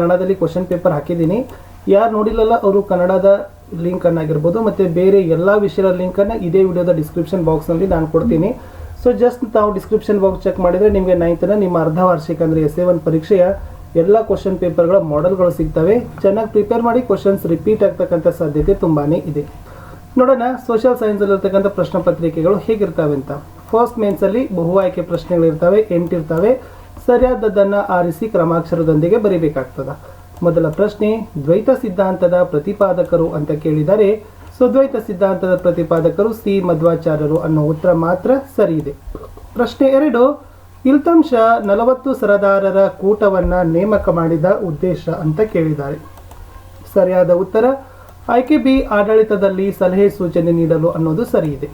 ಕನ್ನಡದಲ್ಲಿ question paper ಹಾಕಿದ್ದೀನಿ. ಯಾರು ನೋಡಿಲ್ಲಲ್ಲ, ಅವರು ಕನ್ನಡದ ಲಿಂಕ್ ಆಗಿರ್ಬೋದು ಮತ್ತು ಬೇರೆ ಎಲ್ಲ ವಿಷಯದ ಲಿಂಕನ್ನು ಇದೇ ವಿಡಿಯೋದ ಡಿಸ್ಕ್ರಿಪ್ಷನ್ ಬಾಕ್ಸ್ನಲ್ಲಿ ನಾನು ಕೊಡ್ತೀನಿ. ಸೊ ಜಸ್ಟ್ ತಾವು ಡಿಸ್ಕ್ರಿಪ್ಷನ್ ಬಾಕ್ಸ್ ಚೆಕ್ ಮಾಡಿದರೆ ನಿಮಗೆ ನೈನ್ತನ ನಿಮ್ಮ ಅರ್ಧ ವಾರ್ಷಿಕ ಅಂದರೆ ಎಸ್ ಎ ಒನ್ ಪರೀಕ್ಷೆಯ ಎಲ್ಲ ಕ್ವಶನ್ ಪೇಪರ್ಗಳ ಮಾಡೆಲ್ಗಳು ಸಿಗ್ತವೆ. ಚೆನ್ನಾಗಿ ಪ್ರಿಪೇರ್ ಮಾಡಿ ಕ್ವಶನ್ಸ್ ರಿಪೀಟ್ ಆಗ್ತಕ್ಕಂಥ ಸಾಧ್ಯತೆ ತುಂಬಾ ಇದೆ. ನೋಡೋಣ ಸೋಷಿಯಲ್ ಸೈನ್ಸಲ್ಲಿರ್ತಕ್ಕಂಥ ಪ್ರಶ್ನೆ ಪತ್ರಿಕೆಗಳು ಹೇಗಿರ್ತವೆ ಅಂತ. ಫಸ್ಟ್ ಮೇನ್ಸಲ್ಲಿ ಬಹು ಆಯ್ಕೆ ಪ್ರಶ್ನೆಗಳಿರ್ತವೆ, ಎಂಟಿರ್ತವೆ. ಸರಿಯಾದದ್ದನ್ನು ಆರಿಸಿ ಕ್ರಮಾಕ್ಷರದೊಂದಿಗೆ ಬರೀಬೇಕಾಗ್ತದ. ಮೊದಲ ಪ್ರಶ್ನೆ, ದ್ವೈತ ಸಿದ್ಧಾಂತದ ಪ್ರತಿಪಾದಕರು ಅಂತ ಕೇಳಿದರೆ, ಸೊ ದ್ವೈತ ಸಿದ್ಧಾಂತದ ಪ್ರತಿಪಾದಕರು ಸಿ. ಮಧ್ವಾಚಾರ್ಯರು ಅನ್ನೋ ಉತ್ತರ ಮಾತ್ರ ಸರಿ ಇದೆ ಪ್ರಶ್ನೆ ಎರಡು ಇಲ್ತಂಶ ನಲವತ್ತು ಸರದಾರರ ಕೂಟವನ್ನ ನೇಮಕ ಮಾಡಿದ ಉದ್ದೇಶ ಅಂತ ಕೇಳಿದ್ದಾರೆ. ಸರಿಯಾದ ಉತ್ತರ ಆಯ್ಕೆ ಬಿ ಆಡಳಿತದಲ್ಲಿ ಸಲಹೆ ಸೂಚನೆ ನೀಡಲು ಅನ್ನೋದು ಸರಿ ಇದೆ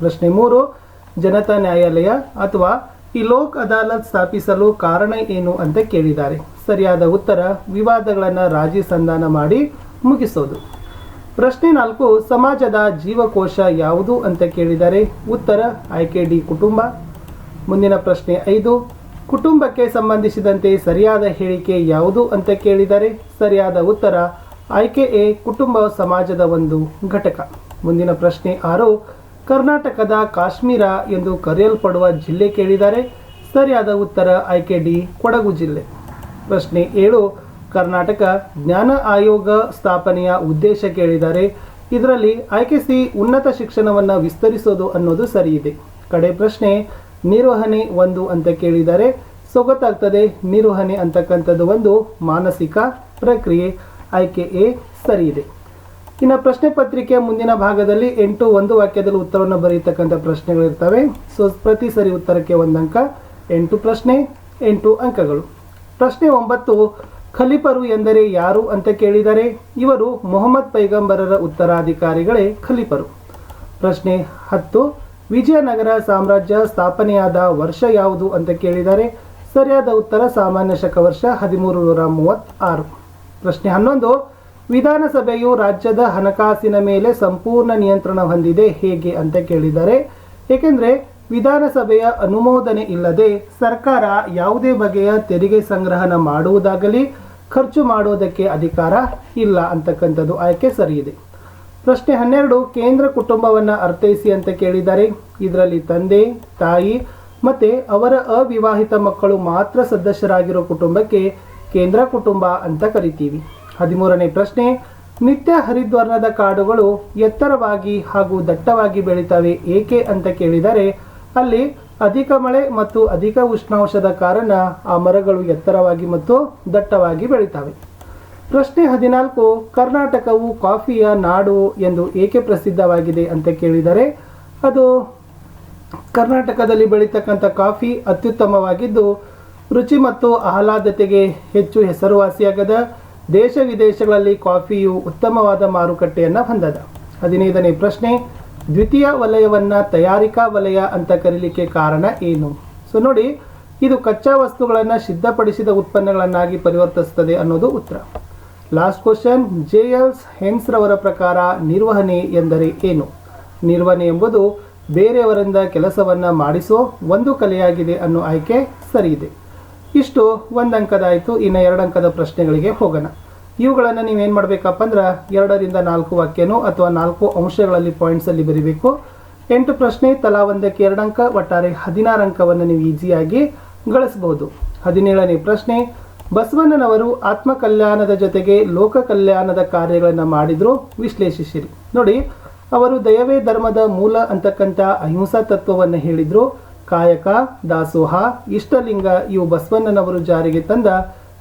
ಪ್ರಶ್ನೆ ಮೂರು, ಜನತಾ ನ್ಯಾಯಾಲಯ ಅಥವಾ ಈ ಲೋಕ್ ಅದಾಲತ್ ಸ್ಥಾಪಿಸಲು ಕಾರಣ ಏನು ಅಂತ ಕೇಳಿದ್ದಾರೆ. ಸರಿಯಾದ ಉತ್ತರ, ವಿವಾದಗಳನ್ನು ರಾಜಿ ಸಂಧಾನ ಮಾಡಿ ಮುಗಿಸೋದು. ಪ್ರಶ್ನೆ ನಾಲ್ಕು, ಸಮಾಜದ ಜೀವಕೋಶ ಯಾವುದು ಅಂತ ಕೇಳಿದರೆ ಉತ್ತರ ಆಯ್ಕೆ ಡಿ ಕುಟುಂಬ. ಮುಂದಿನ ಪ್ರಶ್ನೆ ಐದು, ಕುಟುಂಬಕ್ಕೆ ಸಂಬಂಧಿಸಿದಂತೆ ಸರಿಯಾದ ಹೇಳಿಕೆ ಯಾವುದು ಅಂತ ಕೇಳಿದರೆ ಸರಿಯಾದ ಉತ್ತರ ಆಯ್ಕೆ ಎ ಕುಟುಂಬ ಸಮಾಜದ ಒಂದು ಘಟಕ. ಮುಂದಿನ ಪ್ರಶ್ನೆ ಆರು ಕರ್ನಾಟಕದ ಕಾಶ್ಮೀರ ಎಂದು ಕರೆಯಲ್ಪಡುವ ಜಿಲ್ಲೆ ಕೇಳಿದ್ದಾರೆ ಸರಿಯಾದ ಉತ್ತರ ಆಯ್ಕೆ ಡಿ ಕೊಡಗು ಜಿಲ್ಲೆ. ಪ್ರಶ್ನೆ ಏಳು, ಕರ್ನಾಟಕ ಜ್ಞಾನ ಆಯೋಗ ಸ್ಥಾಪನೆಯ ಉದ್ದೇಶ ಕೇಳಿದ್ದಾರೆ ಇದರಲ್ಲಿ ಆಯ್ಕೆ ಸಿ ಉನ್ನತ ಶಿಕ್ಷಣವನ್ನು ವಿಸ್ತರಿಸೋದು ಅನ್ನೋದು ಸರಿಯಿದೆ. ಕಡೆ ಪ್ರಶ್ನೆ, ನಿರ್ವಹಣೆ ಒಂದು ಅಂತ ಕೇಳಿದ್ದಾರೆ ಸೊ ಗೊತ್ತಾಗ್ತದೆ ನಿರ್ವಹಣೆ ಅಂತಕ್ಕಂಥದ್ದು ಒಂದು ಮಾನಸಿಕ ಪ್ರಕ್ರಿಯೆ. ಆಯ್ಕೆ ಎ ಸರಿಯಿದೆ. ಇನ್ನು ಪ್ರಶ್ನೆ ಪತ್ರಿಕೆಯ ಮುಂದಿನ ಭಾಗದಲ್ಲಿ ಎಂಟು ಒಂದು ವಾಕ್ಯದಲ್ಲಿ ಉತ್ತರವನ್ನು ಬರೆಯತಕ್ಕಂಥ ಪ್ರಶ್ನೆಗಳಿರ್ತವೆ. ಸೊ, ಪ್ರತಿ ಸರಿ ಉತ್ತರಕ್ಕೆ ಒಂದು ಅಂಕ, ಎಂಟು ಪ್ರಶ್ನೆ, ಎಂಟು ಅಂಕಗಳು. ಪ್ರಶ್ನೆ ಒಂಬತ್ತು, ಖಲೀಫರು ಎಂದರೆ ಯಾರು ಅಂತ ಕೇಳಿದರೆ ಇವರು ಮೊಹಮ್ಮದ್ ಪೈಗಂಬರರ ಉತ್ತರಾಧಿಕಾರಿಗಳೇ ಖಲೀಫರು. ಪ್ರಶ್ನೆ ಹತ್ತು, ವಿಜಯನಗರ ಸಾಮ್ರಾಜ್ಯ ಸ್ಥಾಪನೆಯಾದ ವರ್ಷ ಯಾವುದು ಅಂತ ಕೇಳಿದರೆ ಸರಿಯಾದ ಉತ್ತರ ಸಾಮಾನ್ಯ ಶಕ ವರ್ಷ ಹದಿಮೂರು ನೂರ ಮೂವತ್ತಾರು. ಪ್ರಶ್ನೆ ಹನ್ನೊಂದು ವಿಧಾನಸಭೆಯು ರಾಜ್ಯದ ಹಣಕಾಸಿನ ಮೇಲೆ ಸಂಪೂರ್ಣ ನಿಯಂತ್ರಣ ಹೊಂದಿದೆ. ಹೇಗೆ ಅಂತ ಕೇಳಿದ್ದಾರೆ ಏಕೆಂದರೆ ವಿಧಾನಸಭೆಯ ಅನುಮೋದನೆ ಇಲ್ಲದೆ ಸರ್ಕಾರ ಯಾವುದೇ ಬಗೆಯ ತೆರಿಗೆ ಸಂಗ್ರಹಣ ಮಾಡುವುದಾಗಲಿ, ಖರ್ಚು ಮಾಡುವುದಕ್ಕೆ ಅಧಿಕಾರ ಇಲ್ಲ ಅಂತಕ್ಕಂಥದ್ದು ಆಯ್ಕೆ ಸರಿಯಿದೆ. ಪ್ರಶ್ನೆ ಹನ್ನೆರಡು, ಕೇಂದ್ರ ಕುಟುಂಬವನ್ನು ಅರ್ಥೈಸಿ ಅಂತ ಕೇಳಿದ್ದಾರೆ ಇದರಲ್ಲಿ ತಂದೆ, ತಾಯಿ ಮತ್ತು ಅವರ ಅವಿವಾಹಿತ ಮಕ್ಕಳು ಮಾತ್ರ ಸದಸ್ಯರಾಗಿರೋ ಕುಟುಂಬಕ್ಕೆ ಕೇಂದ್ರ ಕುಟುಂಬ ಅಂತ ಕರಿತೀವಿ. ಹದಿಮೂರನೇ ಪ್ರಶ್ನೆ, ನಿತ್ಯ ಹರಿದ್ವರ್ಣದ ಕಾಡುಗಳು ಎತ್ತರವಾಗಿ ಹಾಗೂ ದಟ್ಟವಾಗಿ ಬೆಳೀತವೆ ಏಕೆ ಅಂತ ಕೇಳಿದರೆ, ಅಲ್ಲಿ ಅಧಿಕ ಮಳೆ ಮತ್ತು ಅಧಿಕ ಉಷ್ಣಾಂಶದ ಕಾರಣ ಆ ಮರಗಳು ಎತ್ತರವಾಗಿ ಮತ್ತು ದಟ್ಟವಾಗಿ ಬೆಳೀತವೆ. ಪ್ರಶ್ನೆ ಹದಿನಾಲ್ಕು, ಕರ್ನಾಟಕವು ಕಾಫಿಯ ನಾಡು ಎಂದು ಏಕೆ ಪ್ರಸಿದ್ಧವಾಗಿದೆ ಅಂತ ಕೇಳಿದರೆ, ಅದು ಕರ್ನಾಟಕದಲ್ಲಿ ಬೆಳೀತಕ್ಕಂಥ ಕಾಫಿ ಅತ್ಯುತ್ತಮವಾಗಿದ್ದು, ರುಚಿ ಮತ್ತು ಆಹ್ಲಾದತೆಗೆ ಹೆಚ್ಚು ಹೆಸರುವಾಸಿಯಾಗದ ದೇಶ ವಿದೇಶಗಳಲ್ಲಿ ಕಾಫಿಯು ಉತ್ತಮವಾದ ಮಾರುಕಟ್ಟೆಯನ್ನು ಹೊಂದದ. ಹದಿನೈದನೇ ಪ್ರಶ್ನೆ, ದ್ವಿತೀಯ ವಲಯವನ್ನು ತಯಾರಿಕಾ ವಲಯ ಅಂತ ಕರೀಲಿಕ್ಕೆ ಕಾರಣ ಏನು? ಸೊ ನೋಡಿ, ಇದು ಕಚ್ಚಾ ವಸ್ತುಗಳನ್ನು ಸಿದ್ಧಪಡಿಸಿದ ಉತ್ಪನ್ನಗಳನ್ನಾಗಿ ಪರಿವರ್ತಿಸುತ್ತದೆ ಅನ್ನೋದು ಉತ್ತರ. ಲಾಸ್ಟ್ ಕ್ವಶನ್ ಜೆ ಎಲ್ಸ್ ಹೆನ್ಸ್ರವರ ಪ್ರಕಾರ ನಿರ್ವಹಣೆ ಎಂದರೆ ಏನು? ನಿರ್ವಹಣೆ ಎಂಬುದು ಬೇರೆಯವರಿಂದ ಕೆಲಸವನ್ನು ಮಾಡಿಸೋ ಒಂದು ಕಲೆಯಾಗಿದೆ ಅನ್ನೋ ಆಯ್ಕೆ ಸರಿ ಇದೆ ಇಷ್ಟು ಒಂದು ಅಂಕದಾಯಿತು ಇನ್ನು ಎರಡು ಅಂಕದ ಪ್ರಶ್ನೆಗಳಿಗೆ ಹೋಗೋಣ. ಇವುಗಳನ್ನು ನೀವೇನು ಮಾಡಬೇಕಪ್ಪ ಅಂದ್ರೆ ಎರಡರಿಂದ ನಾಲ್ಕು ವಾಕ್ಯನೋ ಅಥವಾ ನಾಲ್ಕು ಅಂಶಗಳಲ್ಲಿ ಪಾಯಿಂಟ್ಸಲ್ಲಿ ಬರೀಬೇಕು. ಎಂಟು ಪ್ರಶ್ನೆ, ತಲಾ ಒಂದಕ್ಕೆ ಎರಡು ಅಂಕ, ಒಟ್ಟಾರೆ ಹದಿನಾರು ಅಂಕವನ್ನು ನೀವು ಈಸಿಯಾಗಿ ಗಳಿಸಬಹುದು ಹದಿನೇಳನೇ ಪ್ರಶ್ನೆ, ಬಸವಣ್ಣನವರು ಆತ್ಮಕಲ್ಯಾಣದ ಜೊತೆಗೆ ಲೋಕ ಕಲ್ಯಾಣದ ಕಾರ್ಯಗಳನ್ನು ಮಾಡಿದ್ರು ವಿಶ್ಲೇಷಿಸಿರಿ. ನೋಡಿ, ಅವರು ದಯವೇ ಧರ್ಮದ ಮೂಲ ಅಂತಕ್ಕಂಥ ಅಹಿಂಸಾ ತತ್ವವನ್ನು ಹೇಳಿದ್ರು. ಕಾಯಕ, ದಾಸೋಹ, ಇಷ್ಟಲಿಂಗ ಇವು ಬಸವಣ್ಣನವರು ಜಾರಿಗೆ ತಂದ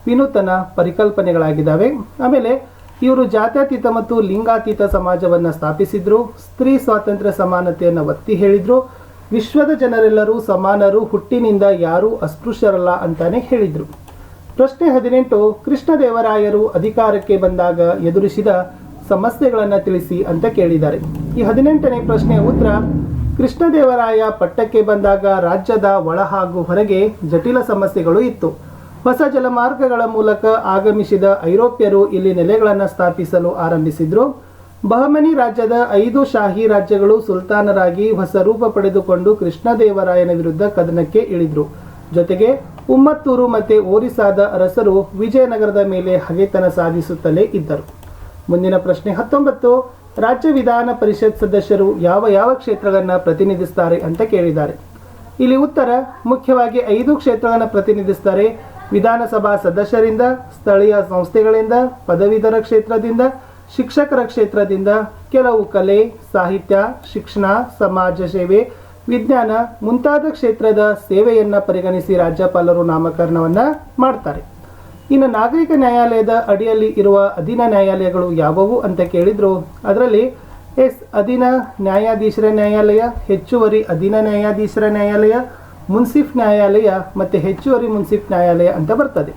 ವಿನೂತನ ಪರಿಕಲ್ಪನೆಗಳಾಗಿದ್ದಾವೆ. ಆಮೇಲೆ ಇವರು ಜಾತ್ಯತೀತ ಮತ್ತು ಲಿಂಗಾತೀತ ಸಮಾಜವನ್ನು ಸ್ಥಾಪಿಸಿದ್ರು. ಸ್ತ್ರೀ ಸ್ವಾತಂತ್ರ್ಯ ಸಮಾನತೆಯನ್ನು ಒತ್ತಿ ಹೇಳಿದ್ರು. ವಿಶ್ವದ ಜನರೆಲ್ಲರೂ ಸಮಾನರು, ಹುಟ್ಟಿನಿಂದ ಯಾರೂ ಅಸ್ಪೃಶ್ಯರಲ್ಲ ಅಂತಾನೆ ಹೇಳಿದ್ರು. ಪ್ರಶ್ನೆ ಹದಿನೆಂಟು, ಕೃಷ್ಣದೇವರಾಯರು ಅಧಿಕಾರಕ್ಕೆ ಬಂದಾಗ ಎದುರಿಸಿದ ಸಮಸ್ಯೆಗಳನ್ನು ತಿಳಿಸಿ ಅಂತ ಕೇಳಿದ್ದಾರೆ. ಈ ಹದಿನೆಂಟನೇ ಪ್ರಶ್ನೆಯ ಉತ್ತರ, ಕೃಷ್ಣದೇವರಾಯ ಪಟ್ಟಕ್ಕೆ ಬಂದಾಗ ರಾಜ್ಯದ ಒಳ ಹಾಗೂ ಹೊರಗೆ ಜಟಿಲ ಸಮಸ್ಯೆಗಳು ಇತ್ತು. ಹೊಸ ಜಲಮಾರ್ಗಗಳ ಮೂಲಕ ಆಗಮಿಸಿದ ಐರೋಪ್ಯರು ಇಲ್ಲಿ ನೆಲೆಗಳನ್ನು ಸ್ಥಾಪಿಸಲು ಆರಂಭಿಸಿದ್ರು. ಬಹಮನಿ ರಾಜ್ಯದ ಐದು ಶಾಹಿ ರಾಜ್ಯಗಳು ಸುಲ್ತಾನರಾಗಿ ಹೊಸ ರೂಪ ಪಡೆದುಕೊಂಡು ಕೃಷ್ಣದೇವರಾಯನ ವಿರುದ್ಧ ಕದನಕ್ಕೆ ಇಳಿದ್ರು. ಜೊತೆಗೆ ಉಮ್ಮತ್ತೂರು ಮತ್ತು ಓರಿಸಾದ ಅರಸರು ವಿಜಯನಗರದ ಮೇಲೆ ಹಗೆತನ ಸಾಧಿಸುತ್ತಲೇ ಇದ್ದರು. ಮುಂದಿನ ಪ್ರಶ್ನೆ ಹತ್ತೊಂಬತ್ತು, ರಾಜ್ಯ ವಿಧಾನ ಪರಿಷತ್ ಸದಸ್ಯರು ಯಾವ ಯಾವ ಕ್ಷೇತ್ರಗಳನ್ನು ಪ್ರತಿನಿಧಿಸುತ್ತಾರೆ ಅಂತ ಕೇಳಿದ್ದಾರೆ. ಇಲ್ಲಿ ಉತ್ತರ, ಮುಖ್ಯವಾಗಿ ಐದು ಕ್ಷೇತ್ರಗಳನ್ನು ಪ್ರತಿನಿಧಿಸ್ತಾರೆ. ವಿಧಾನಸಭಾ ಸದಸ್ಯರಿಂದ, ಸ್ಥಳೀಯ ಸಂಸ್ಥೆಗಳಿಂದ, ಪದವೀಧರ ಕ್ಷೇತ್ರದಿಂದ, ಶಿಕ್ಷಕರ ಕ್ಷೇತ್ರದಿಂದ ಕೆಲವು ಕಲೆ, ಸಾಹಿತ್ಯ, ಶಿಕ್ಷಣ, ಸಮಾಜ ಸೇವೆ, ವಿಜ್ಞಾನ ಮುಂತಾದ ಕ್ಷೇತ್ರದ ಸೇವೆಯನ್ನು ಪರಿಗಣಿಸಿ ರಾಜ್ಯಪಾಲರು ನಾಮಕರಣವನ್ನು ಮಾಡ್ತಾರೆ. ಇನ್ನು ನಾಗರಿಕ ನ್ಯಾಯಾಲಯದ ಅಡಿಯಲ್ಲಿ ಇರುವ ಅಧೀನ ನ್ಯಾಯಾಲಯಗಳು ಯಾವುವು ಅಂತ ಕೇಳಿದ್ರು, ಅದರಲ್ಲಿ ಎಸ್ ಅಧೀನ ನ್ಯಾಯಾಧೀಶರ ನ್ಯಾಯಾಲಯ, ಹೆಚ್ಚುವರಿ ಅಧೀನ ನ್ಯಾಯಾಧೀಶರ ನ್ಯಾಯಾಲಯ ಮುನ್ಸಿಫ್ ನ್ಯಾಯಾಲಯ ಮತ್ತು ಹೆಚ್ಚುವರಿ ಮುನ್ಸಿಫ್ ನ್ಯಾಯಾಲಯ ಅಂತ ಬರ್ತದೆ.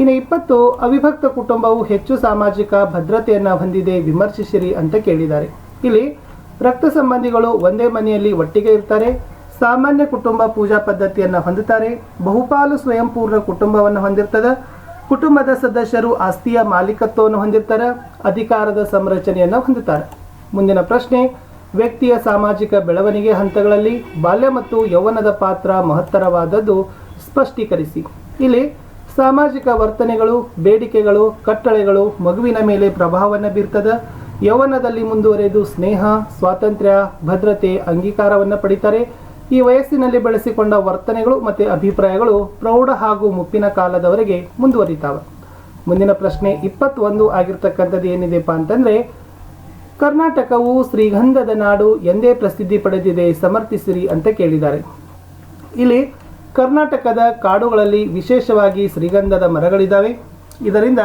ಇನ್ನು ಇಪ್ಪತ್ತು, ಅವಿಭಕ್ತ ಕುಟುಂಬವು ಹೆಚ್ಚು ಸಾಮಾಜಿಕ ಭದ್ರತೆಯನ್ನು ಹೊಂದಿದೆ ವಿಮರ್ಶಿಸಿರಿ ಅಂತ ಕೇಳಿದ್ದಾರೆ. ಇಲ್ಲಿ ರಕ್ತ ಸಂಬಂಧಿಗಳು ಒಂದೇ ಮನೆಯಲ್ಲಿ ಒಟ್ಟಿಗೆ ಇರ್ತಾರೆ, ಸಾಮಾನ್ಯ ಕುಟುಂಬ ಪೂಜಾ ಪದ್ಧತಿಯನ್ನು ಹೊಂದುತ್ತಾರೆ, ಬಹುಪಾಲು ಸ್ವಯಂಪೂರ್ಣ ಕುಟುಂಬವನ್ನು ಹೊಂದಿರ್ತದೆ, ಕುಟುಂಬದ ಸದಸ್ಯರು ಆಸ್ತಿಯ ಮಾಲೀಕತ್ವವನ್ನು ಹೊಂದಿರ್ತಾರೆ, ಅಧಿಕಾರದ ಸಂರಚನೆಯನ್ನು ಹೊಂದುತ್ತಾರೆ. ಮುಂದಿನ ಪ್ರಶ್ನೆ ವ್ಯಕ್ತಿಯ ಸಾಮಾಜಿಕ ಬೆಳವಣಿಗೆ ಹಂತಗಳಲ್ಲಿ ಬಾಲ್ಯ ಮತ್ತು ಯೌವನದ ಪಾತ್ರ ಮಹತ್ತರವಾದದ್ದು ಸ್ಪಷ್ಟೀಕರಿಸಿ. ಇಲ್ಲಿ ಸಾಮಾಜಿಕ ವರ್ತನೆಗಳು, ಬೇಡಿಕೆಗಳು, ಕಟ್ಟಳೆಗಳು ಮಗುವಿನ ಮೇಲೆ ಪ್ರಭಾವವನ್ನು ಬೀರ್ತದ, ಯೌವನದಲ್ಲಿ ಮುಂದುವರೆದು ಸ್ನೇಹ, ಸ್ವಾತಂತ್ರ್ಯ, ಭದ್ರತೆ ಅಂಗೀಕಾರವನ್ನು ಪಡಿತಾರೆ. ಈ ವಯಸ್ಸಿನಲ್ಲಿ ಬೆಳೆಸಿಕೊಂಡ ವರ್ತನೆಗಳು ಮತ್ತು ಅಭಿಪ್ರಾಯಗಳು ಪ್ರೌಢ ಹಾಗೂ ಮುಪ್ಪಿನ ಕಾಲದವರೆಗೆ ಮುಂದುವರಿತಾವೆ. ಮುಂದಿನ ಪ್ರಶ್ನೆ ಇಪ್ಪತ್ತೊಂದು ಆಗಿರ್ತಕ್ಕಂಥದ್ದು ಏನಿದೆಪ್ಪ ಅಂತಂದ್ರೆ ಕರ್ನಾಟಕವು ಶ್ರೀಗಂಧದ ನಾಡು ಎಂದೇ ಪ್ರಸಿದ್ಧಿ ಪಡೆದಿದೆ, ಸಮರ್ಥಿಸಿರಿ ಅಂತ ಕೇಳಿದ್ದಾರೆ. ಇಲ್ಲಿ ಕರ್ನಾಟಕದ ಕಾಡುಗಳಲ್ಲಿ ವಿಶೇಷವಾಗಿ ಶ್ರೀಗಂಧದ ಮರಗಳಿದ್ದಾವೆ ಇದರಿಂದ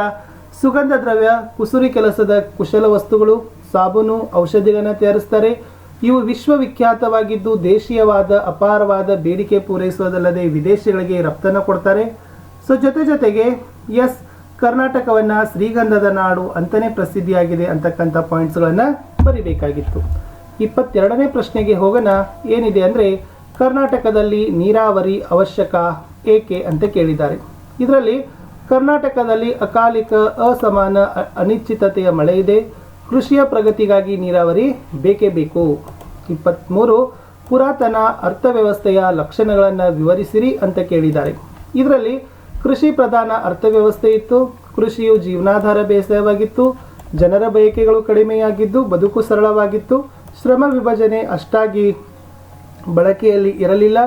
ಸುಗಂಧ ದ್ರವ್ಯ, ಕುಸುರಿ ಕೆಲಸದ ಕುಶಲ ವಸ್ತುಗಳು, ಸಾಬೂನು, ಔಷಧಿಗಳನ್ನು ತಯಾರಿಸ್ತಾರೆ. ಇವು ವಿಶ್ವವಿಖ್ಯಾತವಾಗಿದ್ದು ದೇಶೀಯವಾದ, ಅಪಾರವಾದ ಬೇಡಿಕೆ ಪೂರೈಸುವುದಲ್ಲದೆ ವಿದೇಶಗಳಿಗೆ ರಫ್ತನ್ನು ಕೊಡ್ತಾರೆ. ಸೊ ಜೊತೆ ಜೊತೆಗೆ ಎಸ್ ಕರ್ನಾಟಕವನ್ನ ಶ್ರೀಗಂಧದ ನಾಡು ಅಂತಲೇ ಪ್ರಸಿದ್ಧಿಯಾಗಿದೆ ಅಂತಕ್ಕಂಥ ಪಾಯಿಂಟ್ಸ್ಗಳನ್ನು ಬರಿಬೇಕಾಗಿತ್ತು. ಇಪ್ಪತ್ತೆರಡನೇ ಪ್ರಶ್ನೆಗೆ ಹೋಗೋಣ, ಏನಿದೆ ಅಂದರೆ ಕರ್ನಾಟಕದಲ್ಲಿ ನೀರಾವರಿ ಅವಶ್ಯಕ ಏಕೆ ಅಂತ ಕೇಳಿದ್ದಾರೆ. ಇದರಲ್ಲಿ ಕರ್ನಾಟಕದಲ್ಲಿ ಅಕಾಲಿಕ ಅಸಮಾನ ಅನಿಶ್ಚಿತತೆಯ ಮಳೆ ಇದೆ, ಕೃಷಿಯ ಪ್ರಗತಿಗಾಗಿ ನೀರಾವರಿ ಬೇಕೇ ಬೇಕು. ಇಪ್ಪತ್ತ್ಮೂರು, ಪುರಾತನ ಅರ್ಥವ್ಯವಸ್ಥೆಯ ಲಕ್ಷಣಗಳನ್ನು ವಿವರಿಸಿರಿ ಅಂತ ಕೇಳಿದ್ದಾರೆ. ಇದರಲ್ಲಿ ಕೃಷಿ ಪ್ರಧಾನ ಅರ್ಥವ್ಯವಸ್ಥೆ ಇತ್ತು, ಕೃಷಿಯು ಜೀವನಾಧಾರ ಬೇಸಾಯವಾಗಿತ್ತು, ಜನರ ಬಯಕೆಗಳು ಕಡಿಮೆಯಾಗಿದ್ದು, ಬದುಕು ಸರಳವಾಗಿತ್ತು, ಶ್ರಮ ವಿಭಜನೆ ಅಷ್ಟಾಗಿ ಬಳಕೆಯಲ್ಲಿ ಇರಲಿಲ್ಲ,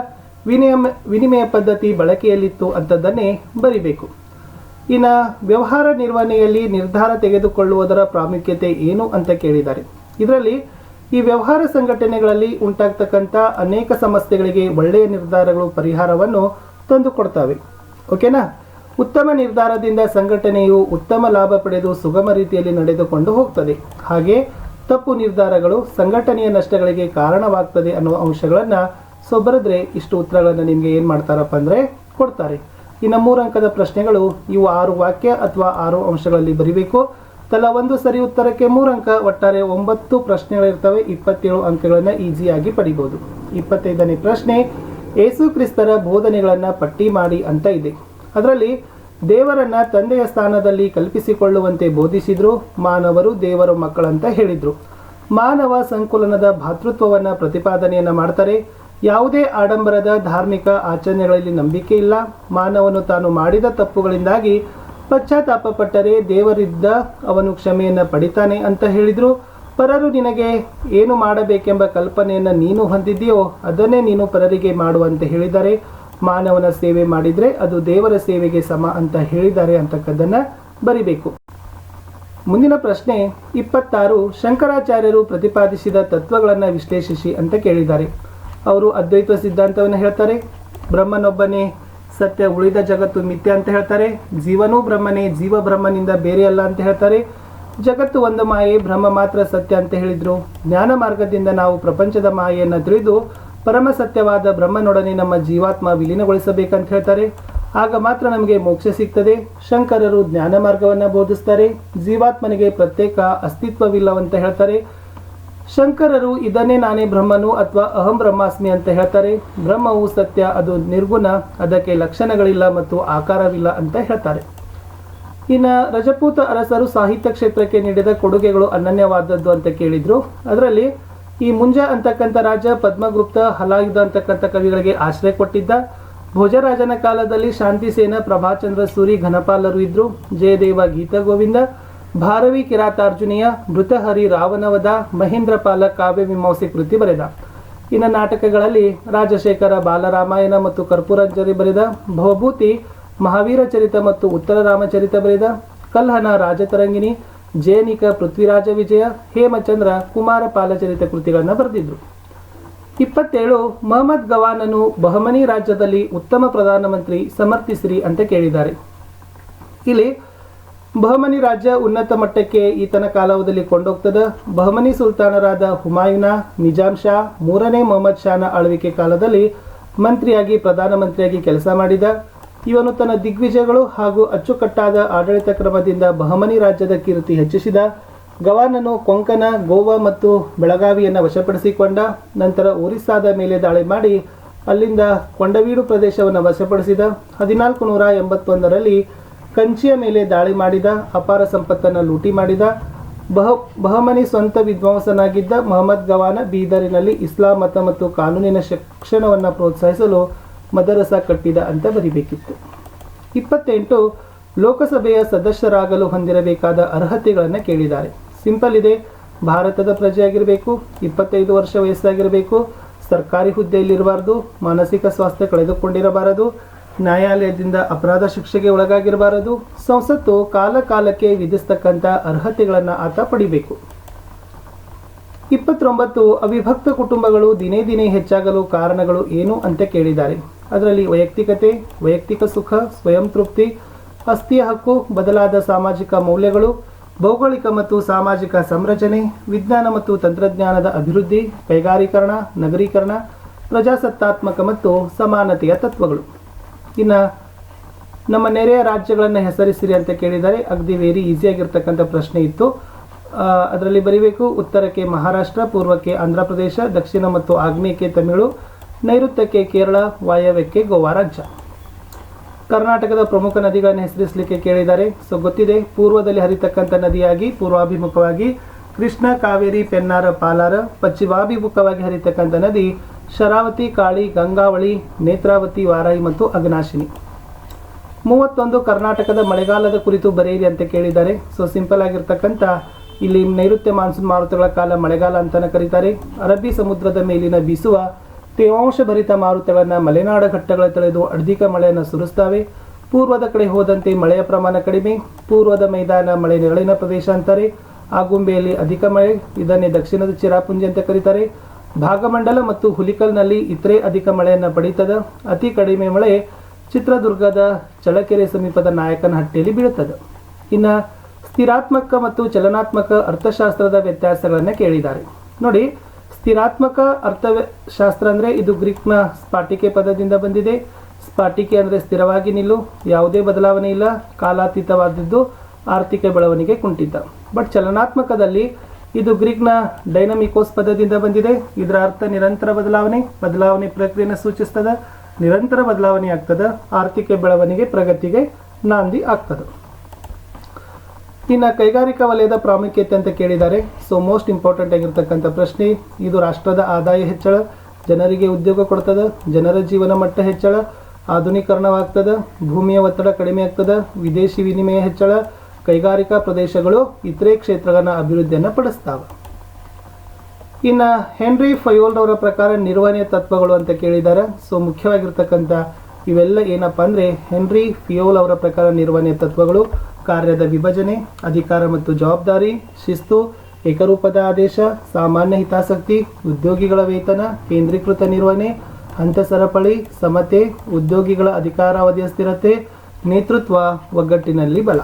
ವಿನಿಯಮ, ವಿನಿಮಯ ಪದ್ಧತಿ ಬಳಕೆಯಲ್ಲಿತ್ತು ಅಂಥದ್ದನ್ನೇ ಬರಿಬೇಕು. ಇನ್ನು ವ್ಯವಹಾರ ನಿರ್ವಹಣೆಯಲ್ಲಿ ನಿರ್ಧಾರ ತೆಗೆದುಕೊಳ್ಳುವುದರ ಪ್ರಾಮುಖ್ಯತೆ ಏನು ಅಂತ ಕೇಳಿದ್ದಾರೆ. ಇದರಲ್ಲಿ ಈ ವ್ಯವಹಾರ ಸಂಘಟನೆಗಳಲ್ಲಿ ಉಂಟಾಗ್ತಕ್ಕಂಥ ಅನೇಕ ಸಮಸ್ಯೆಗಳಿಗೆ ಒಳ್ಳೆಯ ನಿರ್ಧಾರಗಳು, ಪರಿಹಾರವನ್ನು ತಂದುಕೊಡ್ತವೆ. ಓಕೆನಾ? ಉತ್ತಮ ನಿರ್ಧಾರದಿಂದ ಸಂಘಟನೆಯು ಉತ್ತಮ ಲಾಭ ಪಡೆದು ಸುಗಮ ರೀತಿಯಲ್ಲಿ ನಡೆದುಕೊಂಡು ಹೋಗ್ತದೆ. ಹಾಗೆ ತಪ್ಪು ನಿರ್ಧಾರಗಳು ಸಂಘಟನೆಯ ನಷ್ಟಗಳಿಗೆ ಕಾರಣವಾಗ್ತದೆ ಅನ್ನುವ ಅಂಶಗಳನ್ನು ಸೊ ಬರೆದ್ರೆ ಇಷ್ಟು ಉತ್ತರಗಳನ್ನು ನಿಮಗೆ ಏನು ಮಾಡ್ತಾರಪ್ಪ ಅಂದರೆ ಕೊಡ್ತಾರೆ. ಇನ್ನು ಮೂರು ಅಂಕದ ಪ್ರಶ್ನೆಗಳು, ಇವು ಆರು ವಾಕ್ಯ ಅಥವಾ ಆರು ಅಂಶಗಳಲ್ಲಿ ಬರಿಬೇಕು. ತಲಾ ಒಂದು ಸರಿ ಉತ್ತರಕ್ಕೆ ಮೂರು ಅಂಕ, ಒಟ್ಟಾರೆ ಒಂಬತ್ತು ಪ್ರಶ್ನೆಗಳಿರ್ತವೆ, ಇಪ್ಪತ್ತೇಳು ಅಂಕಗಳನ್ನು ಈಸಿಯಾಗಿ ಪಡಿಬೋದು. ಇಪ್ಪತ್ತೈದನೇ ಪ್ರಶ್ನೆ ಏಸು ಕ್ರಿಸ್ತರ ಬೋಧನೆಗಳನ್ನು ಪಟ್ಟಿ ಮಾಡಿ ಅಂತ ಇದೆ. ಅದರಲ್ಲಿ ದೇವರನ್ನ ತಂದೆಯ ಸ್ಥಾನದಲ್ಲಿ ಕಲ್ಪಿಸಿಕೊಳ್ಳುವಂತೆ ಬೋಧಿಸಿದ್ರು, ಮಾನವರು ದೇವರ ಮಕ್ಕಳಂತ ಹೇಳಿದ್ರು. ಮಾನವ ಸಂಕುಲನದ ಭಾತೃತ್ವವನ್ನು ಪ್ರತಿಪಾದನೆಯನ್ನು ಮಾಡ್ತಾರೆ. ಯಾವುದೇ ಆಡಂಬರದ ಧಾರ್ಮಿಕ ಆಚರಣೆಗಳಲ್ಲಿ ನಂಬಿಕೆ ಇಲ್ಲ. ಮಾನವನು ತಾನು ಮಾಡಿದ ತಪ್ಪುಗಳಿಂದಾಗಿ ಪಶ್ಚಾತ್ತಾಪ ಪಟ್ಟರೆ ದೇವರಿದ್ದ ಅವನು ಕ್ಷಮೆಯನ್ನು ಪಡಿತಾನೆ ಅಂತ ಹೇಳಿದ್ರು. ಪರರು ನಿನಗೆ ಏನು ಮಾಡಬೇಕೆಂಬ ಕಲ್ಪನೆಯನ್ನು ನೀನು ಹೊಂದಿದೆಯೋ ಅದನ್ನೇ ನೀನು ಪರರಿಗೆ ಮಾಡುವಂತೆ ಹೇಳಿದರೆ, ಮಾನವನ ಸೇವೆ ಮಾಡಿದರೆ ಅದು ದೇವರ ಸೇವೆಗೆ ಸಮ ಅಂತ ಹೇಳಿದ್ದಾರೆ ಅಂತಕ್ಕದ್ದನ್ನು ಬರಿಬೇಕು. ಮುಂದಿನ ಪ್ರಶ್ನೆ ಇಪ್ಪತ್ತಾರು, ಶಂಕರಾಚಾರ್ಯರು ಪ್ರತಿಪಾದಿಸಿದ ತತ್ವಗಳನ್ನು ವಿಶ್ಲೇಷಿಸಿ ಅಂತ ಕೇಳಿದ್ದಾರೆ. ಅವರು ಅದ್ವೈತ ಸಿದ್ಧಾಂತವನ್ನು ಹೇಳ್ತಾರೆ. ಬ್ರಹ್ಮನೊಬ್ಬನೇ ಸತ್ಯ ಉಳಿದ ಜಗತ್ತು ಮಿಥ್ಯ ಅಂತ ಹೇಳ್ತಾರೆ. ಜೀವನೂ ಬ್ರಹ್ಮನೇ ಜೀವ ಬ್ರಹ್ಮನಿಂದ ಬೇರೆ ಅಲ್ಲ ಅಂತ ಹೇಳ್ತಾರೆ. ಜಗತ್ತು ಒಂದು ಮಾಯೆ ಬ್ರಹ್ಮ ಮಾತ್ರ ಸತ್ಯ ಅಂತ ಹೇಳಿದ್ರು. ಜ್ಞಾನ ಮಾರ್ಗದಿಂದ ನಾವು ಪ್ರಪಂಚದ ಮಾಯೆಯನ್ನು ತಿಳಿದು ಪರಮ ಸತ್ಯವಾದ ಬ್ರಹ್ಮನೊಡನೆ ನಮ್ಮ ಜೀವಾತ್ಮ ವಿಲೀನಗೊಳಿಸಬೇಕಂತ ಹೇಳ್ತಾರೆ. ಆಗ ಮಾತ್ರ ನಮಗೆ ಮೋಕ್ಷ ಸಿಗ್ತದೆ. ಶಂಕರರು ಜ್ಞಾನ ಮಾರ್ಗವನ್ನು ಬೋಧಿಸ್ತಾರೆ. ಜೀವಾತ್ಮನಿಗೆ ಪ್ರತ್ಯೇಕ ಅಸ್ತಿತ್ವವಿಲ್ಲವಂತ ಹೇಳ್ತಾರೆ. ಶಂಕರರು ಇದನ್ನೇ ನಾನೇ ಬ್ರಹ್ಮನು ಅಥವಾ ಅಹಂ ಬ್ರಹ್ಮಾಸ್ಮಿ ಅಂತ ಹೇಳ್ತಾರೆ. ಬ್ರಹ್ಮವು ಸತ್ಯ, ಅದು ನಿರ್ಗುಣ, ಅದಕ್ಕೆ ಲಕ್ಷಣಗಳಿಲ್ಲ ಮತ್ತು ಆಕಾರವಿಲ್ಲ ಅಂತ ಹೇಳ್ತಾರೆ. ಇನ್ನು ರಜಪೂತ ಅರಸರು ಸಾಹಿತ್ಯ ಕ್ಷೇತ್ರಕ್ಕೆ ನೀಡಿದ ಕೊಡುಗೆಗಳು ಅನನ್ಯವಾದದ್ದು ಅಂತ ಕೇಳಿದ್ರು. ಅದರಲ್ಲಿ ಈ ಮುಂಜ ಅಂತಕ್ಕಂಥ ರಾಜ ಪದ್ಮಗುಪ್ತ, ಹಲಾಯುಧ ಅಂತಕ್ಕಂಥ ಕವಿಗಳಿಗೆ ಆಶ್ರಯ ಕೊಟ್ಟಿದ್ದ. ಭೋಜರಾಜನ ಕಾಲದಲ್ಲಿ ಶಾಂತಿಸೇನ ಪ್ರಭಾಚಂದ್ರ ಸೂರಿ, ಘನಪಾಲರು ಇದ್ರು. ಜಯದೇವ ಗೀತಾ ಗೋವಿಂದ, ಭಾರವಿ ಕಿರಾತಾರ್ಜುನಿಯ, ಮೃತಹರಿ ರಾವಣವದ ಮಹೇಂದ್ರಪಾಲ ಕಾವ್ಯ ಮೀಮಾಂಸೆ ಕೃತಿ ಬರೆದ. ಇನ್ನು ನಾಟಕಗಳಲ್ಲಿ ರಾಜಶೇಖರ ಬಾಲರಾಮಾಯಣ ಮತ್ತು ಕರ್ಪೂರಂಜರಿ ಬರೆದ. ಭವಭೂತಿ ಮಹಾವೀರ ಚರಿತ ಮತ್ತು ಉತ್ತರ ರಾಮಚರಿತ ಬರೆದ ಕಲ್ಹನ ರಾಜತರಂಗಿಣಿ, ಜೈನಿಕ ಪೃಥ್ವಿರಾಜ ವಿಜಯ, ಹೇಮಚಂದ್ರ ಕುಮಾರ ಪಾಲಚರಿತ ಕೃತಿಗಳನ್ನು ಬರೆದಿದ್ರು. ಇಪ್ಪತ್ತೇಳು, ಮಹಮ್ಮದ್ ಗವಾನನು ಬಹಮನಿ ರಾಜ್ಯದಲ್ಲಿ ಉತ್ತಮ ಪ್ರಧಾನಮಂತ್ರಿ ಸಮರ್ಥಿಸಿರಿ ಅಂತ ಕೇಳಿದ್ದಾರೆ. ಇಲ್ಲಿ ಬಹಮನಿ ರಾಜ್ಯ ಉನ್ನತ ಮಟ್ಟಕ್ಕೆ ಈತನ ಕಾಲಾವಧಿಯಲ್ಲಿ ಕೊಂಡೋಗ್ತದ. ಬಹಮನಿ ಸುಲ್ತಾನರಾದ ಹುಮಾಯುನ, ನಿಜಾಂ ಶಾ, ಮೂರನೇ ಮೊಹಮ್ಮದ್ ಶಾನ ಆಳ್ವಿಕೆ ಕಾಲದಲ್ಲಿ ಮಂತ್ರಿಯಾಗಿ, ಪ್ರಧಾನಮಂತ್ರಿಯಾಗಿ ಕೆಲಸ ಮಾಡಿದ. ಇವನು ತನ್ನ ದಿಗ್ವಿಜಯಗಳು ಹಾಗೂ ಅಚ್ಚುಕಟ್ಟಾದ ಆಡಳಿತ ಕ್ರಮದಿಂದ ಬಹಮನಿ ರಾಜ್ಯದ ಕೀರ್ತಿ ಹೆಚ್ಚಿಸಿದ. ಗವಾನನು ಕೊಂಕಣ, ಗೋವಾ ಮತ್ತು ಬೆಳಗಾವಿಯನ್ನು ವಶಪಡಿಸಿಕೊಂಡ. ನಂತರ ಒರಿಸ್ಸಾದ ಮೇಲೆ ದಾಳಿ ಮಾಡಿ ಅಲ್ಲಿಂದ ಕೊಂಡವೀಡು ಪ್ರದೇಶವನ್ನು ವಶಪಡಿಸಿದ. ಹದಿನಾಲ್ಕು ನೂರ ಎಂಬತ್ತೊಂದರಲ್ಲಿ ಕಂಚಿಯ ಮೇಲೆ ದಾಳಿ ಮಾಡಿದ, ಅಪಾರ ಸಂಪತ್ತನ್ನು ಲೂಟಿ ಮಾಡಿದ. ಬಹ, ಬಹಮನಿ ಸ್ವಂತ ವಿದ್ವಾಂಸನಾಗಿದ್ದ ಮೊಹಮ್ಮದ್ ಗವಾನ ಬೀದರಿನಲ್ಲಿ ಇಸ್ಲಾಂ ಮತ ಮತ್ತು ಕಾನೂನಿನ ಶಿಕ್ಷಣವನ್ನು ಪ್ರೋತ್ಸಾಹಿಸಲು ಮದರಸ ಕಟ್ಟಿದ ಅಂತ ಬರಿಬೇಕಿತ್ತು. ಇಪ್ಪತ್ತೆಂಟು, ಲೋಕಸಭೆಯ ಸದಸ್ಯರಾಗಲು ಹೊಂದಿರಬೇಕಾದ ಅರ್ಹತೆಗಳನ್ನು ಕೇಳಿದ್ದಾರೆ. ಸಿಂಪಲ್ ಇದೆ, ಭಾರತದ ಪ್ರಜೆಯಾಗಿರಬೇಕು, ಇಪ್ಪತ್ತೈದು ವರ್ಷ ವಯಸ್ಸಾಗಿರಬೇಕು, ಸರ್ಕಾರಿ ಹುದ್ದೆಯಲ್ಲಿರಬಾರ್ದು, ಮಾನಸಿಕ ಸ್ವಾಸ್ಥ್ಯ ಕಳೆದುಕೊಂಡಿರಬಾರದು, ನ್ಯಾಯಾಲಯದಿಂದ ಅಪರಾಧ ಶಿಕ್ಷೆಗೆ ಒಳಗಾಗಿರಬಾರದು, ಸಂಸತ್ತು ಕಾಲ ಕಾಲಕ್ಕೆ ವಿಧಿಸ್ತಕ್ಕಂಥ ಅರ್ಹತೆಗಳನ್ನು ಆತ ಪಡಿಬೇಕು. ಇಪ್ಪತ್ತೊಂಬತ್ತು, ಅವಿಭಕ್ತ ಕುಟುಂಬಗಳು ದಿನೇ ದಿನೇ ಹೆಚ್ಚಾಗಲು ಕಾರಣಗಳು ಏನು ಅಂತ ಕೇಳಿದ್ದಾರೆ. ಅದರಲ್ಲಿ ವೈಯಕ್ತಿಕತೆ, ವೈಯಕ್ತಿಕ ಸುಖ, ಸ್ವಯಂ ತೃಪ್ತಿ ಆಸ್ತಿಯ ಹಕ್ಕು, ಬದಲಾದ ಸಾಮಾಜಿಕ ಮೌಲ್ಯಗಳು, ಭೌಗೋಳಿಕ ಮತ್ತು ಸಾಮಾಜಿಕ ಸಂರಚನೆ, ವಿಜ್ಞಾನ ಮತ್ತು ತಂತ್ರಜ್ಞಾನದ ಅಭಿವೃದ್ಧಿ, ಕೈಗಾರೀಕರಣ, ನಗರೀಕರಣ, ಪ್ರಜಾಸತ್ತಾತ್ಮಕ ಮತ್ತು ಸಮಾನತೆಯ ತತ್ವಗಳು. ಇನ್ನು ನಮ್ಮ ನೆರೆಯ ರಾಜ್ಯಗಳನ್ನು ಹೆಸರಿಸಿರಿ ಅಂತ ಕೇಳಿದರೆ ಅಗ್ದಿ ವೇರಿ ಈಸಿಯಾಗಿರ್ತಕ್ಕಂಥ ಪ್ರಶ್ನೆ ಇತ್ತು. ಅದರಲ್ಲಿ ಬರೀಬೇಕು ಉತ್ತರಕ್ಕೆ ಮಹಾರಾಷ್ಟ್ರ, ಪೂರ್ವಕ್ಕೆ ಆಂಧ್ರ ಪ್ರದೇಶ, ದಕ್ಷಿಣ ಮತ್ತು ಆಗ್ನೇಯಕ್ಕೆ ತಮಿಳು ನೈಋತ್ಯಕ್ಕೆ ಕೇರಳ, ವಾಯವ್ಯಕ್ಕೆ ಗೋವಾ ರಾಜ್ಯ. ಕರ್ನಾಟಕದ ಪ್ರಮುಖ ನದಿಗಳನ್ನು ಹೆಸರಿಸಲಿಕ್ಕೆ ಕೇಳಿದ್ದಾರೆ ಸೊ ಗೊತ್ತಿದೆ, ಪೂರ್ವದಲ್ಲಿ ಹರಿತಕ್ಕಂಥ ನದಿಯಾಗಿ, ಪೂರ್ವಾಭಿಮುಖವಾಗಿ ಕೃಷ್ಣ, ಕಾವೇರಿ, ಪೆನ್ನಾರ, ಪಾಲಾರ, ಪಶ್ಚಿಮಾಭಿಮುಖವಾಗಿ ಹರಿತಕ್ಕಂಥ ನದಿ ಶರಾವತಿ, ಕಾಳಿ, ಗಂಗಾವಳಿ, ನೇತ್ರಾವತಿ, ವಾರಾಯಿ ಮತ್ತು ಅಗ್ನಾಶಿನಿ. ಮೂವತ್ತೊಂದು ಕರ್ನಾಟಕದ ಮಳೆಗಾಲದ ಕುರಿತು ಬರೆಯಿರಿ ಅಂತ ಕೇಳಿದ್ದಾರೆ ಸೊ ಸಿಂಪಲ್ ಆಗಿರ್ತಕ್ಕಂಥ, ಇಲ್ಲಿ ನೈಋತ್ಯ ಮಾನ್ಸೂನ್ ಮಾರುತಗಳ ಕಾಲ ಮಳೆಗಾಲ ಅಂತಲೇ ಕರೀತಾರೆ. ಅರಬ್ಬಿ ಸಮುದ್ರದ ಮೇಲಿನ ಬೀಸುವ ತೇವಾಂಶ ಭರಿತ ಮಾರುತಗಳನ್ನು ಮಲೆನಾಡ ಘಟ್ಟಗಳ ತಳೆದು ಅಧಿಕ ಮಳೆಯನ್ನು ಸುರಿಸ್ತವೆ. ಪೂರ್ವದ ಕಡೆ ಹೋದಂತೆ ಮಳೆಯ ಪ್ರಮಾಣ ಕಡಿಮೆ. ಪೂರ್ವದ ಮೈದಾನ ಮಳೆ ನೆರಳಿನ ಪ್ರದೇಶ ಅಂತಾರೆ. ಆಗುಂಬೆಯಲ್ಲಿ ಅಧಿಕ ಮಳೆ. ಇದನ್ನೇ ದಕ್ಷಿಣದ ಚಿರಾಪುಂಜಿ ಅಂತ ಕರೀತಾರೆ. ಭಾಗಮಂಡಲ ಮತ್ತು ಹುಲಿಕಲ್ನಲ್ಲಿ ಇತರೆ ಅಧಿಕ ಮಳೆಯನ್ನು ಪಡೀತದ ಅತಿ ಕಡಿಮೆ ಮಳೆ ಚಿತ್ರದುರ್ಗದ ಚಳಕೆರೆ ಸಮೀಪದ ನಾಯಕನಹಟ್ಟಿಯಲ್ಲಿ ಬೀಳುತ್ತದೆ. ಇನ್ನು ಸ್ಥಿರಾತ್ಮಕ ಮತ್ತು ಚಲನಾತ್ಮಕ ಅರ್ಥಶಾಸ್ತ್ರದ ವ್ಯತ್ಯಾಸಗಳನ್ನು ಕೇಳಿದ್ದಾರೆ. ನೋಡಿ ಸ್ಥಿರಾತ್ಮಕ ಅರ್ಥಶಾಸ್ತ್ರ ಅಂದರೆ ಇದು ಗ್ರೀಕ್ನ ಸ್ಪಾಟಿಕೆ ಪದದಿಂದ ಬಂದಿದೆ. ಸ್ಪಾಟಿಕೆ ಅಂದರೆ ಸ್ಥಿರವಾಗಿ ನಿಲ್ಲು, ಯಾವುದೇ ಬದಲಾವಣೆ ಇಲ್ಲ, ಕಾಲಾತೀತವಾದದ್ದು ಆರ್ಥಿಕ ಬೆಳವಣಿಗೆ ಕುಂಠಿತ. ಬಟ್ ಚಲನಾತ್ಮಕದಲ್ಲಿ ಇದು ಗ್ರೀಕ್ನ ಡೈನಮಿಕೋಸ್ ಪದದಿಂದ ಬಂದಿದೆ. ಇದರ ಅರ್ಥ ನಿರಂತರ ಬದಲಾವಣೆ ಬದಲಾವಣೆ ಪ್ರಕ್ರಿಯೆಯನ್ನು ಸೂಚಿಸ್ತದೆ, ನಿರಂತರ ಬದಲಾವಣೆ ಆಗ್ತದೆ, ಆರ್ಥಿಕ ಬೆಳವಣಿಗೆ ಪ್ರಗತಿಗೆ ನಾಂದಿ ಆಗ್ತದೆ. ಇನ್ನು ಕೈಗಾರಿಕಾ ವಲಯದ ಪ್ರಾಮುಖ್ಯತೆ ಅಂತ ಕೇಳಿದ್ದಾರೆ. ಸೊ ಮೋಸ್ಟ್ ಇಂಪಾರ್ಟೆಂಟ್ ಆಗಿರ್ತಕ್ಕಂಥ ಪ್ರಶ್ನೆ, ಇದು ರಾಷ್ಟ್ರದ ಆದಾಯ ಹೆಚ್ಚಳ, ಜನರಿಗೆ ಉದ್ಯೋಗ ಕೊಡ್ತದೆ, ಜನರ ಜೀವನ ಮಟ್ಟ ಹೆಚ್ಚಳ, ಆಧುನೀಕರಣವಾಗ್ತದೆ, ಭೂಮಿಯ ಒತ್ತಡ ಕಡಿಮೆ ಆಗ್ತದೆ, ವಿದೇಶಿ ವಿನಿಮಯ ಹೆಚ್ಚಳ, ಕೈಗಾರಿಕಾ ಪ್ರದೇಶಗಳು ಇತರೆ ಕ್ಷೇತ್ರಗಳನ್ನ ಅಭಿವೃದ್ಧಿಯನ್ನು ಪಡಿಸ್ತಾವೆ. ಇನ್ನು ಹೆನ್ರಿ ಫಯೋಲ್ ಅವರ ಪ್ರಕಾರ ನಿರ್ವಹಣೆಯ ತತ್ವಗಳು ಅಂತ ಕೇಳಿದ್ದಾರೆ. ಸೊ ಮುಖ್ಯವಾಗಿರ್ತಕ್ಕಂಥ ಇವೆಲ್ಲ ಏನಪ್ಪ ಅಂದರೆ, ಹೆನ್ರಿ ಫಿಯೋಲ್ ಅವರ ಪ್ರಕಾರ ನಿರ್ವಹಣೆಯ ತತ್ವಗಳು ಕಾರ್ಯದ ವಿಭಜನೆ, ಅಧಿಕಾರ ಮತ್ತು ಜವಾಬ್ದಾರಿ, ಶಿಸ್ತು, ಏಕರೂಪದ ಆದೇಶ, ಸಾಮಾನ್ಯ ಹಿತಾಸಕ್ತಿ, ಉದ್ಯೋಗಿಗಳ ವೇತನ, ಕೇಂದ್ರೀಕೃತ ನಿರ್ವಹಣೆ ಹಂತ ಸರಪಳಿ ಸಮತೆ, ಉದ್ಯೋಗಿಗಳ ಅಧಿಕಾರಾವಧಿಯ ಸ್ಥಿರತೆ, ನೇತೃತ್ವ, ಒಗ್ಗಟ್ಟಿನಲ್ಲಿ ಬಲ.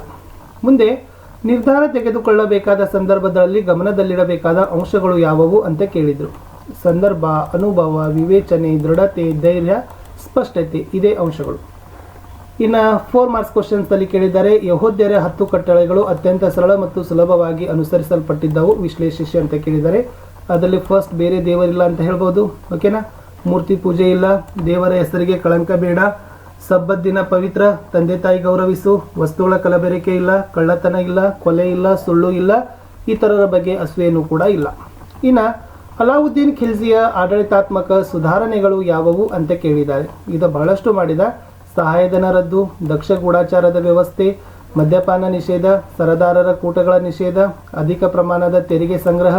ಮುಂದೆ, ನಿರ್ಧಾರ ತೆಗೆದುಕೊಳ್ಳಬೇಕಾದ ಸಂದರ್ಭದಲ್ಲಿ ಗಮನದಲ್ಲಿಡಬೇಕಾದ ಅಂಶಗಳು ಯಾವುವು ಅಂತ ಕೇಳಿದರು. ಸಂದರ್ಭ, ಅನುಭವ, ವಿವೇಚನೆ, ದೃಢತೆ, ಧೈರ್ಯ, ಸ್ಪಷ್ಟತೆ, ಇದೇ ಅಂಶಗಳು. ಇನ್ನು ಫೋರ್ ಮಾರ್ಕ್ಸ್ ಕ್ವಶನ್ಸಲ್ಲಿ ಕೇಳಿದ್ದಾರೆ. ಯಹೋದ್ಯರ ಹತ್ತು ಕಟ್ಟಳೆಗಳು ಅತ್ಯಂತ ಸರಳ ಮತ್ತು ಸುಲಭವಾಗಿ ಅನುಸರಿಸಲ್ಪಟ್ಟಿದ್ದವು, ವಿಶ್ಲೇಷಿಸಿ ಅಂತ ಕೇಳಿದ್ದಾರೆ. ಅದರಲ್ಲಿ ಫಸ್ಟ್ ಬೇರೆ ದೇವರಿಲ್ಲ ಅಂತ ಹೇಳ್ಬೋದು. ಓಕೆನಾ ಮೂರ್ತಿ ಪೂಜೆ ಇಲ್ಲ, ದೇವರ ಹೆಸರಿಗೆ ಕಳಂಕ ಬೇಡ, ಸಬ್ಬತ್ ದಿನ ಪವಿತ್ರ, ತಂದೆ ತಾಯಿ ಗೌರವಿಸು, ವಸ್ತುಗಳ ಕಲಬೆರಕೆ ಇಲ್ಲ, ಕಳ್ಳತನ ಇಲ್ಲ, ಕೊಲೆ ಇಲ್ಲ, ಸುಳ್ಳು ಇಲ್ಲ, ಇತರರ ಬಗ್ಗೆ ಅಸೂಯೆನೂ ಕೂಡ ಇಲ್ಲ. ಇನ್ನು ಅಲಾವುದ್ದೀನ್ ಖಿಲ್ಜಿಯ ಆಡಳಿತಾತ್ಮಕ ಸುಧಾರಣೆಗಳು ಯಾವುವು ಅಂತ ಕೇಳಿದ್ದಾರೆ. ಇದು ಬಹಳಷ್ಟು ಮಾಡಿದ. ಸಹಾಯಧನ ರದ್ದು ದಕ್ಷ ಗೂಢಾಚಾರದ ವ್ಯವಸ್ಥೆ, ಮದ್ಯಪಾನ ನಿಷೇಧ, ಸರದಾರರ ಕೂಟಗಳ ನಿಷೇಧ, ಅಧಿಕ ಪ್ರಮಾಣದ ತೆರಿಗೆ ಸಂಗ್ರಹ,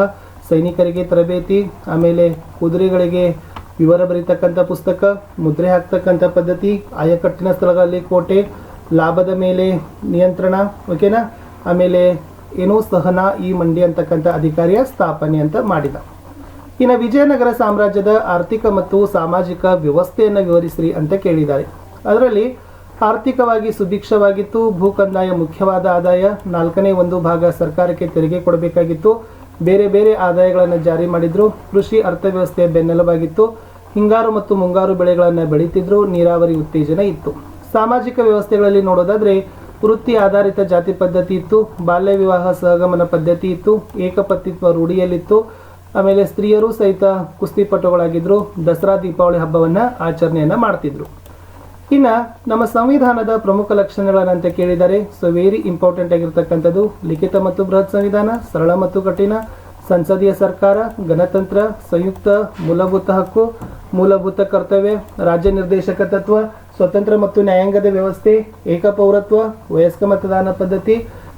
ಸೈನಿಕರಿಗೆ ತರಬೇತಿ, ಆಮೇಲೆ ಕುದುರೆಗಳಿಗೆ ವಿವರ ಬರೀತಕ್ಕಂಥ ಪುಸ್ತಕ, ಮುದ್ರೆ ಹಾಕ್ತಕ್ಕಂಥ ಪದ್ಧತಿ, ಆಯಕಟ್ಟಿನ ಸ್ಥಳಗಳಲ್ಲಿ ಕೋಟೆ, ಲಾಭದ ಮೇಲೆ ನಿಯಂತ್ರಣ ಓಕೆನಾ ಆಮೇಲೆ ಏನೋ ಸಹನಾ ಈ ಮಂಡಿ ಅಂತಕ್ಕಂಥ ಅಧಿಕಾರಿಯ ಸ್ಥಾಪನೆ ಅಂತ ಮಾಡಿದ. ಇನ್ನು ವಿಜಯನಗರ ಸಾಮ್ರಾಜ್ಯದ ಆರ್ಥಿಕ ಮತ್ತು ಸಾಮಾಜಿಕ ವ್ಯವಸ್ಥೆಯನ್ನು ವಿವರಿಸ್ರಿ ಅಂತ ಕೇಳಿದ್ದಾರೆ. ಅದರಲ್ಲಿ ಆರ್ಥಿಕವಾಗಿ ಸುಭಿಕ್ಷವಾಗಿತ್ತು ಭೂ ಕಂದಾಯ ಮುಖ್ಯವಾದ ಆದಾಯ, ನಾಲ್ಕನೇ ಒಂದು ಭಾಗ ಸರ್ಕಾರಕ್ಕೆ ತೆರಿಗೆ ಕೊಡಬೇಕಾಗಿತ್ತು. ಬೇರೆ ಬೇರೆ ಆದಾಯಗಳನ್ನು ಜಾರಿ ಮಾಡಿದ್ರು, ಕೃಷಿ ಅರ್ಥವ್ಯವಸ್ಥೆ ಬೆನ್ನೆಲುಬಾಗಿತ್ತು. ಹಿಂಗಾರು ಮತ್ತು ಮುಂಗಾರು ಬೆಳೆಗಳನ್ನು ಬೆಳೀತಿದ್ರು, ನೀರಾವರಿ ಉತ್ತೇಜನ ಇತ್ತು. ಸಾಮಾಜಿಕ ವ್ಯವಸ್ಥೆಗಳಲ್ಲಿ ನೋಡೋದಾದ್ರೆ, ವೃತ್ತಿ ಆಧಾರಿತ ಜಾತಿ ಪದ್ಧತಿ ಇತ್ತು, ಬಾಲ್ಯ ವಿವಾಹ ಸಹಗಮನ ಪದ್ಧತಿ ಇತ್ತು ಏಕಪತಿತ್ವ ರೂಢಿಯಲ್ಲಿತ್ತು. ಆಮೇಲೆ ಸ್ತ್ರೀಯರು ಸಹಿತ ಕುಸ್ತಿಪಟುಗಳಾಗಿದ್ದರು ದಸರಾ, ದೀಪಾವಳಿ ಹಬ್ಬವನ್ನು ಆಚರಣೆಯನ್ನು ಮಾಡ್ತಿದ್ರು. ಇನ್ನ ನಮ್ಮ ಸಂವಿಧಾನದ ಪ್ರಮುಖ ಲಕ್ಷಣಗಳನ್ನಂತೆ ಕೇಳಿದರೆ ಸೊ ವೆರಿ ಇಂಪಾರ್ಟೆಂಟ್ ಆಗಿರತಕ್ಕಂಥದ್ದು ಲಿಖಿತ ಮತ್ತು ಬೃಹತ್ ಸಂವಿಧಾನ, ಸರಳ ಮತ್ತು ಕಠಿಣ, ಸಂಸದೀಯ ಸರ್ಕಾರ, ಗಣತಂತ್ರ, ಸಂಯುಕ್ತ, ಮೂಲಭೂತ ಹಕ್ಕು, ಮೂಲಭೂತ ಕರ್ತವ್ಯ, ರಾಜ್ಯ ನಿರ್ದೇಶಕ ತತ್ವ, ಸ್ವತಂತ್ರ ಮತ್ತು ನ್ಯಾಯಾಂಗದ ವ್ಯವಸ್ಥೆ ಏಕಪೌರತ್ವ ವಯಸ್ಕ ಮತದಾನ ಪದ್ಧತಿ,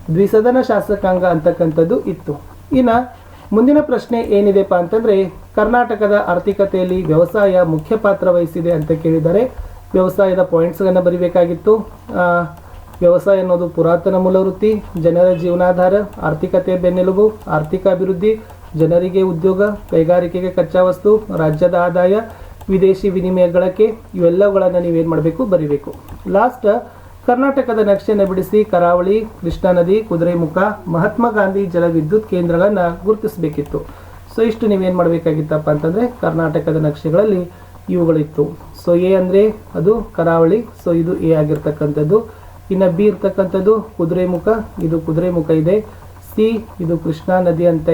ದ್ವಿಸದನ ಶಾಸಕಾಂಗ ಅಂತಕ್ಕಂಥದ್ದು ಇತ್ತು. ಇನ್ನ ಮುಂದಿನ ಪ್ರಶ್ನೆ ಏನಿದೆಪ್ಪ ಅಂತಂದ್ರೆ, ಕರ್ನಾಟಕದ ಆರ್ಥಿಕತೆಯಲ್ಲಿ ವ್ಯವಸಾಯ ಮುಖ್ಯ ಪಾತ್ರ ವಹಿಸಿದೆ ಅಂತ ಕೇಳಿದರೆ ವ್ಯವಸಾಯದ ಪಾಯಿಂಟ್ಸ್ಗಳನ್ನು ಬರಿಬೇಕಾಗಿತ್ತು. ವ್ಯವಸಾಯ ಅನ್ನೋದು ಪುರಾತನ ಮೂಲವೃತ್ತಿ ಜನರ ಜೀವನಾಧಾರ, ಆರ್ಥಿಕತೆಯ ಬೆನ್ನೆಲುಬು, ಆರ್ಥಿಕ ಅಭಿವೃದ್ಧಿ, ಜನರಿಗೆ ಉದ್ಯೋಗ, ಕೈಗಾರಿಕೆಗೆ ಕಚ್ಚಾ ವಸ್ತು, ರಾಜ್ಯದ ಆದಾಯ, ವಿದೇಶಿ ವಿನಿಮಯ ಗಳಕೆ ಇವೆಲ್ಲವುಗಳನ್ನು ನೀವೇನು ಮಾಡಬೇಕು? ಬರಿಬೇಕು. ಲಾಸ್ಟ್ ಕರ್ನಾಟಕದ ನಕ್ಷೆಯನ್ನು ಬಿಡಿಸಿ ಕರಾವಳಿ, ಕೃಷ್ಣಾ ನದಿ ಕುದುರೆಮುಖ ಮಹಾತ್ಮ ಗಾಂಧಿ ಜಲ ವಿದ್ಯುತ್ ಕೇಂದ್ರಗಳನ್ನು ಗುರುತಿಸಬೇಕಿತ್ತು. ಸೊ ಇಷ್ಟು ನೀವೇನು ಮಾಡಬೇಕಾಗಿತ್ತಪ್ಪ ಅಂತಂದರೆ ಕರ್ನಾಟಕದ ನಕ್ಷೆಗಳಲ್ಲಿ ಇವುಗಳಿತ್ತು. ಸೊ ಎ ಅಂದರೆ ಅದು ಕರಾವಳಿ. ಸೊ ಇದು ಎ ಆಗಿರ್ತಕ್ಕಂಥದ್ದು. ಇನ್ನು ಬಿ ಇರ್ತಕ್ಕಂಥದ್ದು ಕುದುರೆಮುಖ. ಇದು ಕುದುರೆಮುಖ ಇದೆ. ಸಿ ಇದು ಕೃಷ್ಣಾ ನದಿ ಅಂತ